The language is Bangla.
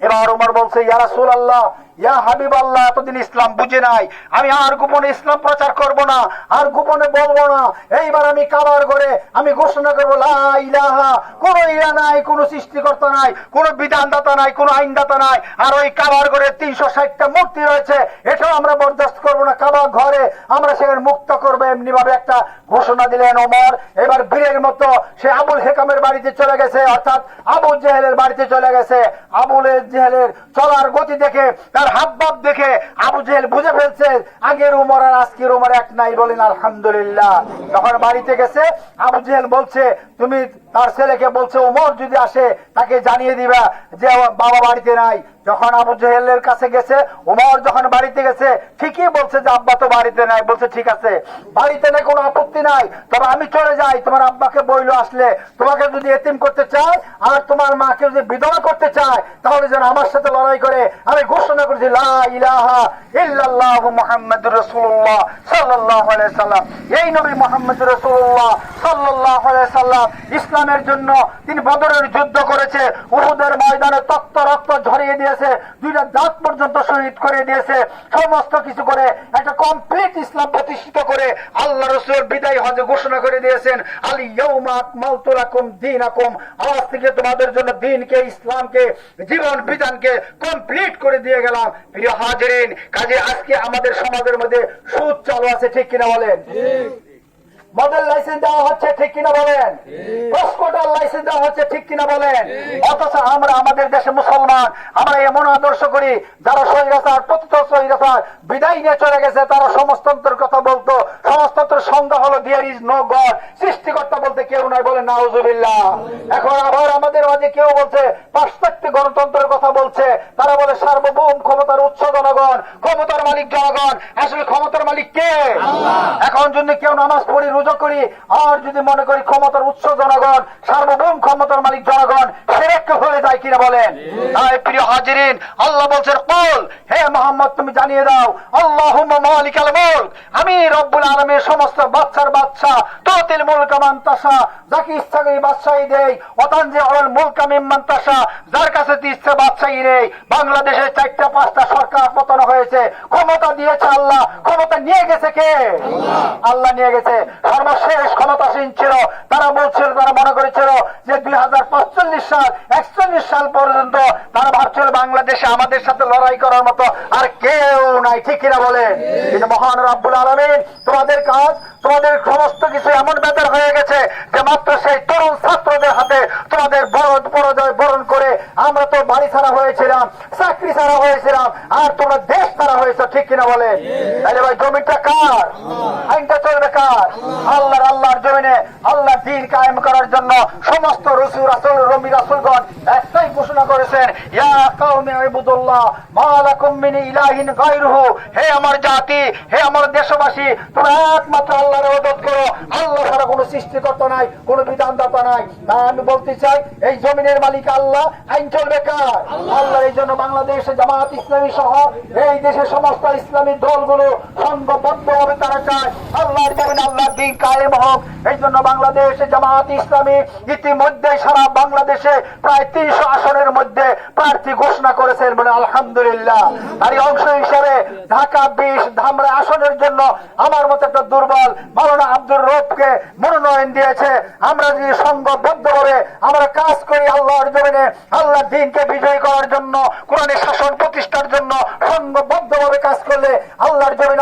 এবার ওমর বলছে, ইয়া রাসূলুল্লাহ, ইয়া হাবিব আল্লাহ এতদিন ইসলাম বুঝে নাই। আমি আর গোপনে ইসলাম প্রচার করব না, আর গোপনে বলব না। এইবার আমি কাবার করে আমি ঘোষণা করব ইলাহা, কোন নাই, কোন সৃষ্টিকর্তা নাই, কোন বিধানদাতা নাই, কোন আইনদাতা নাই। আর ওই কাবার তিনশো ষাটটা মূর্তি রয়েছে, এটাও আমরা বরদাস্ত করব না। ঘরে আমরা সেখানে মুক্ত করব। এমনি ভাবে একটা ঘোষণা দিলেন ওমর এবার বীরের মতো সে আবুল বাড়িতে চলে গেছে, অর্থাৎ আবু জেহেলের বাড়িতে চলে গেছে। আবুল জেহেলের চলার গতি দেখে, তার হাবভাব দেখে আবু জেহেল বুঝে ফেলছে আগের উমর আর আজকের উমর এক নাই বলেন আলহামদুলিল্লাহ। যখন বাড়িতে গেছে, আবু জেহেল বলছে, তুমি তার ছেলেকে বলছে উমর যদি আসে, তাকে জানিয়ে দিবা যে বাবা বাড়িতে নাই। যখন আবু জেহেলের কাছে গেছে উমর যখন বাড়িতে গেছে, ঠিকই বলছে যে, আব্বা তো বাড়িতে নাই। বলছে, ঠিক আছে, বাড়িতে নেই, কোনো আপত্তি নাই। তবে আমি চলে যাই, তোমার আব্বাকে বইলো আসলে। তোমাকে যদি এতিম করতে চায়, আর তোমার মাকে যদি বিধবা করতে চায়, তাহলে যেন আমার সাথে লড়াই করে। আমি ঘোষণা করছি ইল্লাল্লাহু মুহাম্মাদুর রাসূলুল্লাহ সাল্লাম এই নবী মোহাম্মদ রসুল্লাহ আলাইহি সাল্লাম ইসলামের জন্য তিনি বদরের যুদ্ধ করেছে, উহুদের ময়দানে তক্ত রক্ত ঝরিয়ে দিয়েছে, দুইটা দাঁত পর্যন্ত শহীদ করে দিয়েছে, সমস্ত কিছু করে একটা কমপ্লিট ইসলাম প্রতিষ্ঠিত করে আল্লাহ রসুল বিদায় হজে ঘোষণা করে দিয়েছেন, আলী ইয়ৌমা আকমালতু লাকুম দীনাকুম, আজ থেকে তোমাদের জন্য দিনকে, ইসলামকে, জীবন বিধানকে কমপ্লিট করে দিয়ে গেলাম। প্রিয় হাজরিন, কাজে আজকে আমাদের সমাজের মধ্যে সুদ চালু আছে, ঠিক কিনা বলেন? মডেল লাইসেন্স দেওয়া হচ্ছে ঠিক কিনা বলেন? পাসপোর্টার লাইসেন্স দেওয়া হচ্ছে ঠিক কিনা বলেন? অথচ আমরা আমাদের দেশে মুসলমান আমরা এমন আদর্শ করি যারা সহিরাচার প্রতিত সহিরাচার বিদায় নিয়ে চলে গেছে তারা সমাজতন্ত্রের কথা বলতো। সমাজতন্ত্রের সংজ্ঞা হলো দিয়ার ইজ নো গড সৃষ্টিকর্তা বলতে কেউ নাই বলে নাউজুবিল্লাহ। এখন আবার আমাদের মাঝে কেউ বলছে পাশ্চাত্য গণতন্ত্রের কথা বলছে। তারা বলে সার্বভৌম ক্ষমতার উৎস জনগণ ক্ষমতার মালিক জনগণ। আসলে ক্ষমতার মালিক কে? এখন যদি কেউ নামাজ করি আর যদি মনে করি ক্ষমতার উৎস জনগণ সার্বভৌম ক্ষমতার মালিক জনগণ সেরেক হয়ে যায় কিনা বলেন? তাই প্রিয় হাজিরিন আল্লাহ বলছেন কল হে মোহাম্মদ তুমি জানিয়ে দাও আল্লাহ মালিকাল মুলক আমি রব্বুল আলমের সমস্ত বাচ্চার বাচ্চা তোতিল মুলক মান্তাসা যাকে ইচ্ছা করি বাদশাহী দেই অতান যে অল মুলক মান্তাসা যার কাছে ইচ্ছা বাদশাহী নেই বাংলাদেশে চারটা পাঁচটা সরকার পতন হয়েছে ক্ষমতা দিয়েছে আল্লাহ ক্ষমতা নিয়ে গেছে কে? আল্লাহ। নিয়ে গেছে। সর্বশেষ ক্ষমতাসীন ছিল। তারা বলছিল, তারা মনে করেছিল যে দুই হাজার পাঁচচল্লিশ সাল, একচল্লিশ সাল পর্যন্ত তারা ভাবছিল বাংলাদেশে আমাদের সাথে লড়াই করার মতো আর কেউ নাই। ঠিক কিনা বলে কিন্তু মহান রাব্বুল আলমিন, তোমাদের কাজ, তোমাদের সমস্ত কিছু এমন বেতার হয়ে গেছে যে মাত্র সেই তরুণ ছাত্রদের হাতে তোমাদের বড় পরাজয় বরণ করে আমরা তো বাড়ি ছাড়া হয়েছিলাম, চাকরি ছাড়া হয়েছিলাম, আর তোমরা দেশ ছাড়া হয়েছে ঠিক কিনা বলে তাহলে ভাই জমিটা কার? আইনটা চলবে কার? আল্লাহর আল্লাহর জমিনে আল্লাহ দিন কায়েম করার জন্য সমস্ত রসুল রাসুল রবি রাসুলগণ একটাই ঘোষণা করেছেন ইয়া কাউমি ইবুদুল্লাহ মা মিন ইলাহিন গায়রুহু। হে আমার জাতি হে আমার দেশবাসী তোমরা একমাত্র আল্লাহর ইবাদত করো। আল্লাহ ছাড়া কোনো সৃষ্টিকর্তা নাই কোনো বিধানদাতা নাই। তাই আমি বলতে চাই এই জমিনের মালিক আল্লাহ আইন চলবে কার? আল্লাহর এই জন্য বাংলাদেশে জামাত ইসলামী সহ এই দেশের সমস্ত ইসলামী দলগুলো সংঘবদ্ধ হবে তারা চায় আল্লাহর আসনের জন্য আমার মতো একটা দুর্বল মাওলানা আব্দুর রবকে মনোনয়ন দিয়েছে। আমরা যদি সংঘবদ্ধ করে আমরা কাজ করি আল্লাহর জমিনে আল্লাহ দিনকে বিজয়ী করার জন্য, কোরআনের শাসন প্রতিষ্ঠার জন্য সংঘবদ্ধভাবে কাজ করলে আল্লাহর জমিনে